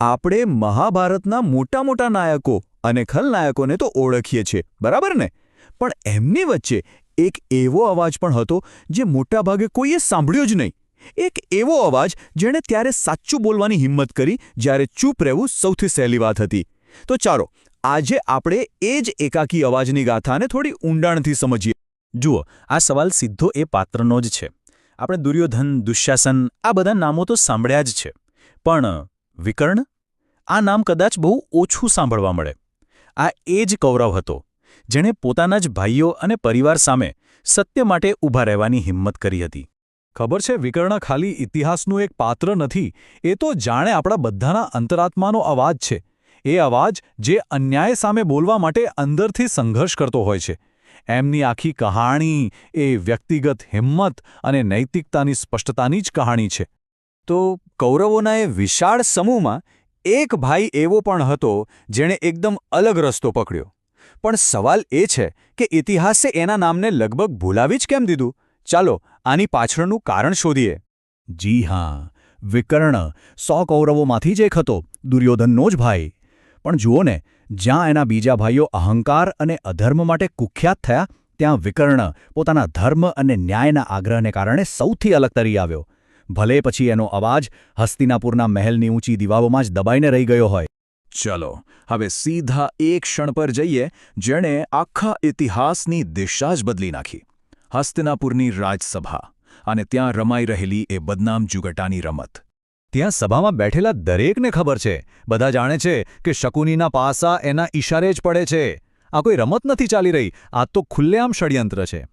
આપણે મહાભારતના મોટા મોટા નાયકો અને ખલનાયકોને તો ઓળખીએ છીએ, બરાબર ને? પણ એમની વચ્ચે એક એવો અવાજ પણ હતો જે મોટાભાગે કોઈએ સાંભળ્યો જ નહીં. એક એવો અવાજ જેણે ત્યારે સાચું બોલવાની હિંમત કરી જ્યારે ચૂપ રહેવું સૌથી સહેલી વાત હતી. તો ચાલો, આજે આપણે એ જ એકાકી અવાજની ગાથાને થોડી ઊંડાણથી સમજીએ. જુઓ, આ સવાલ સીધો એ પાત્રનો જ છે. આપણે દુર્યોધન દુશ્શાસન આ બધા નામો તો સાંભળ્યા જ છે. પણ વિકર્ણ? આ નામ કદાચ બહુ ઓછું સાંભળવા મળે. આ એ જ કૌરવ હતો, જેણે પોતાના જ ભાઈઓ અને પરિવાર સામે સત્ય માટે ઊભા રહેવાની હિંમત કરી હતી. ખબર છે, વિકર્ણ ખાલી ઇતિહાસનું એક પાત્ર નથી, એ તો જાણે આપણા બધાના અંતરાત્માનો અવાજ છે. એ અવાજ જે અન્યાય સામે બોલવા માટે અંદરથી સંઘર્ષ કરતો હોય છે. એમની આખી કહાણી એ વ્યક્તિગત હિંમત અને નૈતિકતાની સ્પષ્ટતાની જ કહાણી છે. તો કૌરવોના એ વિશાળ સમૂહમાં એક ભાઈ એવો પણ હતો જેણે એકદમ અલગ રસ્તો પકડ્યો. પણ સવાલ એ છે કે ઇતિહાસે એના નામને લગભગ ભૂલાવી જ કેમ દીધું? ચાલો આની પાછળનું કારણ શોધીએ. જી હા, વિકર્ણ સો કૌરવોમાંથી જ એક હતો, દુર્યોધનનો જ ભાઈ. પણ જુઓ ને, જ્યાં એના બીજા ભાઈઓ અહંકાર અને અધર્મ માટે કુખ્યાત થયા, ત્યાં વિકર્ણ પોતાના ધર્મ અને ન્યાયના આગ્રહને કારણે સૌથી અલગ તરી આવ્યો. ભલે પછી એનો અવાજ હસ્તિનાપુરના મહેલની ઊંચી દીવાઓમાં જ દબાઈને રહી ગયો હોય. ચલો, હવે સીધા એક ક્ષણ પર જઈએ, જેણે આખા ઇતિહાસની દિશા જ બદલી નાખી. હસ્તિનાપુરની રાજસભા, અને ત્યાં રમાઈ રહેલી એ બદનામ જુગટાની રમત. ત્યાં સભામાં બેઠેલા દરેકને ખબર છે. બધા જાણે છે કે શકુનીના પાસા એના ઈશારે જ પડે છે. આ કોઈ રમત નથી ચાલી રહી. આ તો ખુલ્લેઆમ ષડયંત્ર છે.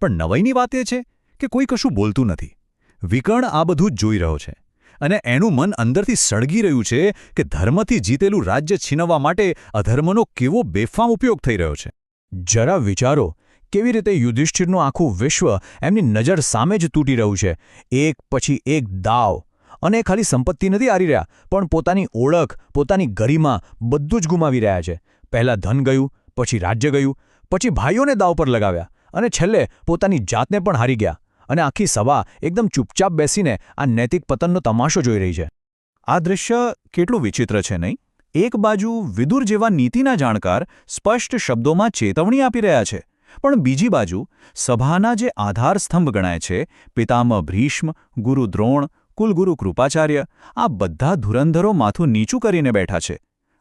પણ નવાઈની વાત એ છે કે કોઈ કશું બોલતું નથી. વિકર્ણ આ બધું જ જોઈ રહ્યો છે. અને એનું મન અંદરથી સળગી રહ્યું છે કે ધર્મથી જીતેલું રાજ્ય છીનવવા માટે અધર્મનો કેવો બેફામ ઉપયોગ થઈ રહ્યો છે. જરા વિચારો, કેવી રીતે યુધિષ્ઠિરનું આખું વિશ્વ એમની નજર સામે જ તૂટી રહ્યું છે. એક પછી એક દાવ. અને ખાલી સંપત્તિ નથી હારી રહ્યા, પણ પોતાની ઓળખ, પોતાની ગરિમા બધું જ ગુમાવી રહ્યા છે. પહેલાં ધન ગયું, પછી રાજ્ય ગયું, પછી ભાઈઓને દાવ પર લગાવ્યા, અને છેલ્લે પોતાની જાતને પણ હારી ગયા. અને આખી સભા એકદમ ચૂપચાપ બેસીને આ નૈતિક પતનનો તમાશો જોઈ રહી છે. આ દૃશ્ય કેટલું વિચિત્ર છે નહીં? એક બાજુ વિદુર જેવા નીતિના જાણકાર સ્પષ્ટ શબ્દોમાં ચેતવણી આપી રહ્યા છે, પણ બીજી બાજુ સભાના જે આધારસ્તંભ ગણાય છે, પિતામહ ભ્રીષ્મ ગુરુ દ્રોણ, કુલગુરુ કૃપાચાર્ય, આ બધા ધુરંધરો માથું નીચું કરીને બેઠા છે.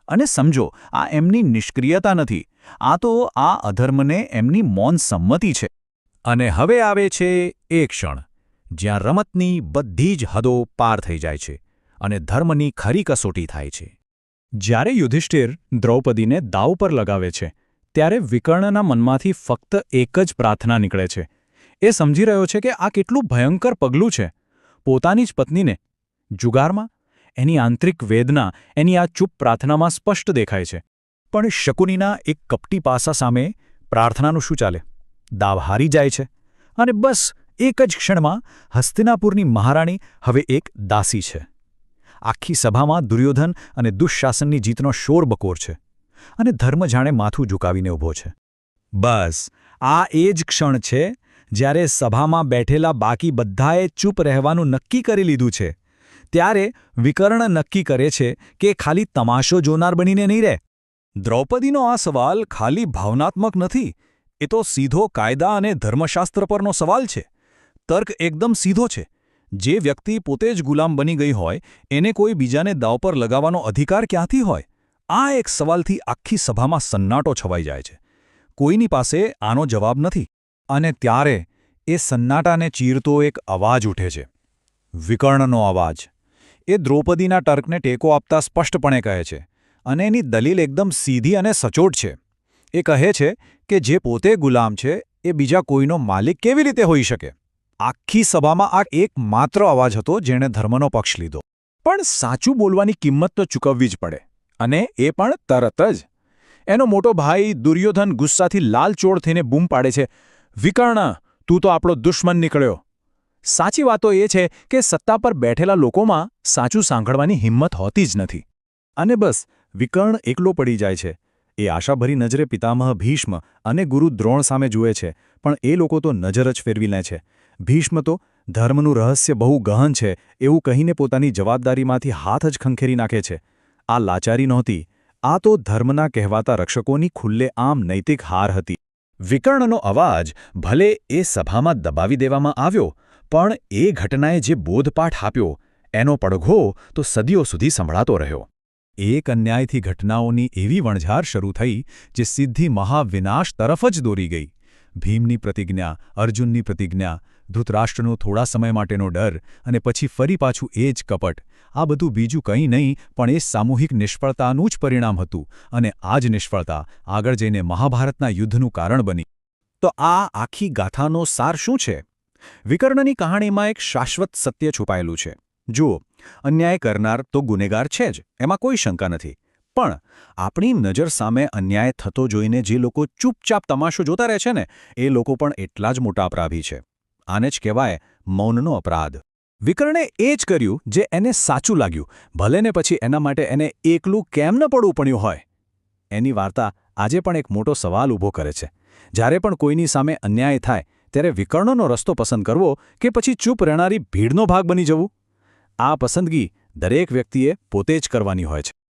અને સમજો, આ એમની નિષ્ક્રિયતા નથી, આ તો આ અધર્મને એમની મૌન સંમતિ છે. અને હવે આવે છે એ ક્ષણ, જ્યાં રમતની બધી જ હદો પાર થઈ જાય છે અને ધર્મની ખરી કસોટી થાય છે. જ્યારે યુધિષ્ઠિર દ્રૌપદીને દાવ પર લગાવે છે, ત્યારે વિકર્ણના મનમાંથી ફક્ત એક જ પ્રાર્થના નીકળે છે. એ સમજી રહ્યો છે કે આ કેટલું ભયંકર પગલું છે. પોતાની જ પત્નીને, જુગારમાં, એની આંતરિક વેદના, એની આ ચૂપ પ્રાર્થનામાં સ્પષ્ટ દેખાય છે. પણ શકુનીના એક કપટી પાસા સામે પ્રાર્થનાનું શું ચાલે? દાવ હારી જાય છે અને બસ એક જ ક્ષણમાં હસ્તિનાપુરની મહારાણી હવે એક દાસી છે. આખી સભામાં દુર્યોધન અને દુઃશાસનની જીતનો શોર બકોર છે અને ધર્મ જાણે માથું ઝુકાવીને ઊભો છે. બસ, આ એ જ ક્ષણ છે જ્યારે સભામાં બેઠેલા બાકી બધાએ ચૂપ રહેવાનું નક્કી કરી લીધું છે. ત્યારે વિકર્ણ નક્કી કરે છે કે ખાલી તમાશો જોનાર બનીને નહીં રહે. દ્રૌપદીનો આ સવાલ ખાલી ભાવનાત્મક નથી એ તો સીધો કાયદા અને ધર્મશાસ્ત્ર પરનો સવાલ છે. તર્ક એકદમ સીધો છે. જે વ્યક્તિ પોતે જ ગુલામ બની ગઈ હોય, એને કોઈ બીજાને દાવ પર લગાવવાનો અધિકાર ક્યાંથી હોય? આ એક સવાલથી આખી સભામાં સન્નાટો છવાઈ જાય છે. કોઈની પાસે આનો જવાબ નથી. અને ત્યારે એ સન્નાટાને ચીરતો એક અવાજ ઉઠે છે. વિકર્ણનો અવાજ. એ દ્રૌપદીના તર્કને ટેકો આપતા સ્પષ્ટપણે કહે છે. અને એની દલીલ એકદમ સીધી અને સચોટ છે. એ કહે છે કે જે પોતે ગુલામ છે, એ બીજા કોઈનો માલિક કેવી રીતે હોઈ શકે? આખી સભામાં આ એકમાત્ર અવાજ હતો જેણે ધર્મનો પક્ષ લીધો. પણ સાચું બોલવાની કિંમત તો ચૂકવવી જ પડે, અને એ પણ તરત જ. એનો મોટો ભાઈ દુર્યોધન ગુસ્સાથી લાલચોળ થઈને બૂમ પાડે છે, વિકર્ણ, તું તો આપણો દુશ્મન નીકળ્યો. સાચી વાતો એ છે કે સત્તા પર બેઠેલા લોકોમાં સાચું સાંભળવાની હિંમત હોતી જ નથી. અને બસ, વિકર્ણ એકલો પડી જાય છે. એ આશાભરી નજરે પિતામહ ભીષ્મ અને ગુરુ દ્રોણ સામે જુએ છે, પણ એ લોકો તો નજર જ ફેરવી લે છે. ભીષ્મ તો ધર્મનું રહસ્ય બહુ ગહન છે, એવું કહીને પોતાની જવાબદારીમાંથી હાથ જ ખંખેરી નાખે છે. આ લાચારી નહોતી, આ તો ધર્મના કહેવાતા રક્ષકોની ખુલ્લે આમ નૈતિક હાર હતી. વિકર્ણનો અવાજ ભલે એ સભામાં દબાવી દેવામાં આવ્યો, પણ એ ઘટનાએ જે બોધપાઠ આપ્યો, એનો પડઘો તો સદીઓ સુધી સંભળાતો રહ્યો. એક અન્યાયથી ઘટનાઓની એવી વણઝાર શરૂ થઈ, જે સીધી મહાવિનાશ તરફ જ દોરી ગઈ. ભીમની પ્રતિજ્ઞા, અર્જુનની પ્રતિજ્ઞા, ધૃતરાષ્ટ્રનો થોડા સમય માટેનો ડર અને પછી ફરી પાછું એ જ કપટ. આ બધું બીજું કંઈ નહીં, પણ એ સામૂહિક નિષ્ફળતાનું જ પરિણામ હતું અને આ જ નિષ્ફળતા આગળ જઈને મહાભારતના યુદ્ધનું કારણ બની. તો આ આખી ગાથાનો સાર શું છે? વિકર્ણની કહાણીમાં એક શાશ્વત સત્ય છુપાયેલું છે. જુઓ, અન્યાય કરનાર તો ગુનેગાર છે જ, એમાં કોઈ શંકા નથી. પણ આપણી નજર સામે અન્યાય થતો જોઈને જે લોકો ચૂપચાપ તમાશો જોતા રહે છે ને, એ લોકો પણ એટલા જ મોટા અપરાધી છે. આને જ કહેવાય મૌનનો અપરાધ. વિકર્ણે એ જ કર્યું જે એને સાચું લાગ્યું. ભલે ને પછી એના માટે એને એકલું કેમ ન પડવું પડ્યું હોય? એની વાર્તા આજે પણ એક મોટો સવાલ ઊભો કરે છે. જ્યારે પણ કોઈની સામે અન્યાય થાય, ત્યારે વિકર્ણનો રસ્તો પસંદ કરવો કે પછી ચૂપ રહેનારી ભીડનો ભાગ બની જવું? આ પસંદગી દરેક વ્યક્તિએ પોતે જ કરવાની હોય છે.